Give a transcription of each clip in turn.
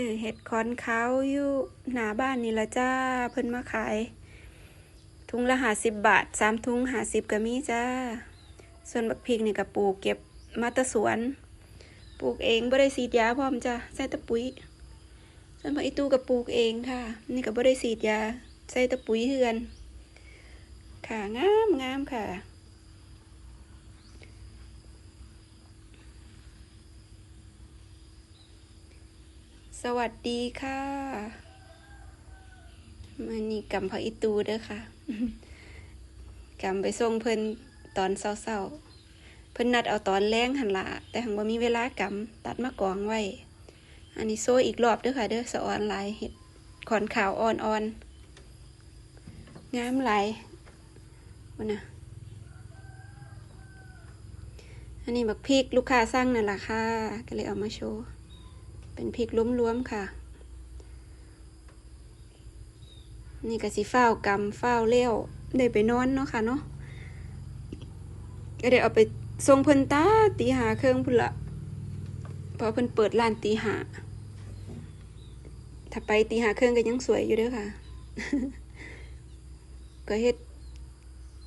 ซื้อเห็ดคอนเขาอยู่หน้าบ้านนี่ละจ้า เพิ่นมาขายถุงละหาสิบบาทสามถุงหาสิบก็มีจ้า ส่วนบักพริกนี่ก็ปลูกเก็บมาตะสวน ปลูกเองบ่ได้สีดยาพร้อมจ้าใส่ตะปุ๋ยส่วนผักอีตู้ก็ปลูกเองค่ะ นี่ก็บ่ได้สีดยาใส่ตะปุ๋ยเฮือน ค่ะงามงามค่ะ สวัสดีค่ะมานี่กำผักอีตูเด้อค่ะกำไปส่งเพิ่นตอนเศร้าๆเพิ่นนัดเอาตอนแรงหันละแต่หังบ่มีเวลากำตัดมากองไว้ อันนี้โซ่อีกรอบเด้อค่ะเด้อสะออนหลายเห็ดขอนขาวอ่อนๆงามหลายวันน่ะอันนี้บักพริกลูกค้าสั่งนั่นแหละค่ะ ก็เลยเอามาโชว์ เป็นพริกรวมๆค่ะ นี่ก็สิฟ้ากำฟ้าเลี้ยวได้ไปนอนเนาะค่ะเนาะก็ได้เอาไปส่งเพิ่นตาตีหาเครื่องพุ่นละเพราะเพิ่นเปิดร้านตีหาถ้าไปตีหาเครื่องก็ยังสวยอยู่เด้อค่ะ ก็เฮ็ด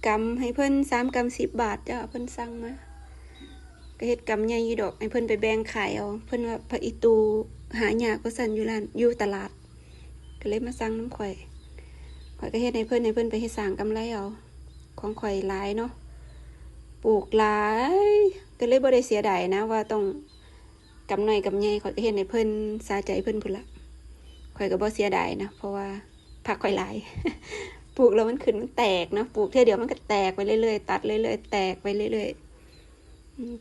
กำให้เพิ่นสามกำสิบบาทจ้ะเพิ่นสั่งมา ก็เฮ็ดกำใหญ่อยู่ดอกให้เพิ่นไปแบ่งขายเอา เพิ่นว่าพระอีตูหายากก็สั่นอยู่ร้านอยู่ตลาด ก็เลยมาสั่งน้ำข่อยข่อยก็เฮ็ดให้เพิ่นให้เพิ่นไปเฮ็ดสร้างกำไรเอา ของข่อยหลายเนาะปลูกหลายก็เลยบ่ได้เสียดายนะว่าต้องกำหน่อยกำใหญ่ข่อยก็เฮ็ดให้เพิ่นสาใจเพิ่นพุ่นละข่อยก็บ่เสียดายนะเพราะว่าผักข่อยหลายปลูกแล้วมันขึ้นมันแตกเนาะปลูกเท่เดียวมันก็แตกไปเรื่อยๆตัดเรื่อยๆแตกไปเรื่อยๆ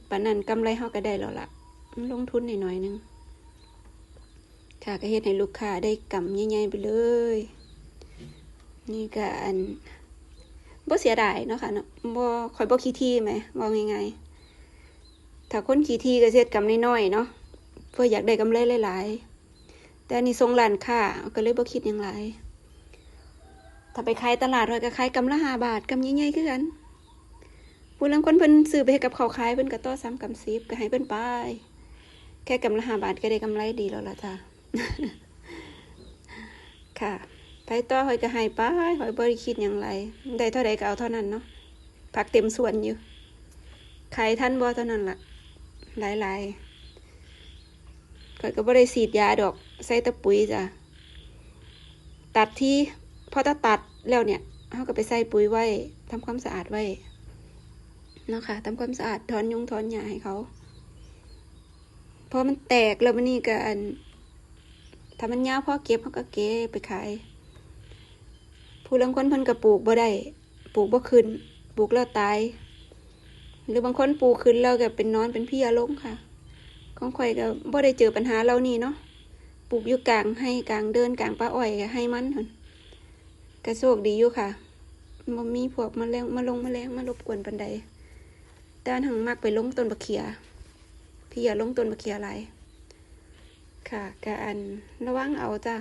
ปานนั้นกำไรเฮาก็ได้แล้วล่ะ ลงทุนหน่อยๆหนึง ค่ะก็เฮ็ดให้ลูกค้าได้กำใหญ่ๆไปเลย นี่ก็อันบ่เสียดายเนาะค่ะเนาะบ่คอยบ่ขี้ที่ไหมว่าง่ายๆถ้าคนขี้ที่ก็เฮ็ดกำน้อยๆเนาะเพื่ออยากได้กำไรหลายๆ แต่อันนี้ทรงร้านค้าก็เลยบ่คิดยังหลายถ้าไปขายตลาดเฮาก็ขายกำละ5บาทกำใหญ่ๆคือกัน ผู้ลางคนเพิ่นซื้อไปให้กับเขาขายเพิ่นก็ต่อซ้ำกำซิบก็ให้เพิ่นไป แค่กำละห้าบาทก็ได้กำไรดีแล้วล่ะจ้ะค่ะไปต่อหอยก็ให้ไปหอยบ่ได้คิดหยังไรได้เท่าใดก็เอาเท่านั้นเนาะผักเต็มสวนอยู่ขายท่านบ่เท่านั้นล่ะหลายๆข้อยก็บ่ได้ฉีดยาดอก ใส่ตะปุ๋ยจ้ะตัดที่พอถ้าตัดแล้วเนี่ยเฮาก็ไปใส่ปุ๋ยไว้ทำความสะอาดไว้ นะคะทำความสะอาดถอนยุงถอนหญ้าให้เขาพอมันแตกแล้วมันนี่ก็อันถ้ามันยาวพ่อเก็บเขาก็เก็บไปขาย ผู้ลางคนเพิ่นก็ปลูกบ่ได้ปลูกบ่ขึ้นปลูกแล้วตาย หรือบางคนปลูกขึ้นแล้วก็เป็นนอนเป็นพี่อลงค่ะ ของข่อยก็บ่ได้เจอปัญหาเหล่านี้เนาะปลูกอยู่กลางให้กลางเดินกลางป่าอ้อยก็ให้มันหั่นก็โชคดีอยู่ค่ะบ่มีพวกแมลงมาลงมแมลงมารบกวนปานใด แต่อันหังมักไปลงต้นบะเขีย พี่อย่าลงต้นบะเขียอะไร ค่ะกะอันระวังเอาจ้ะ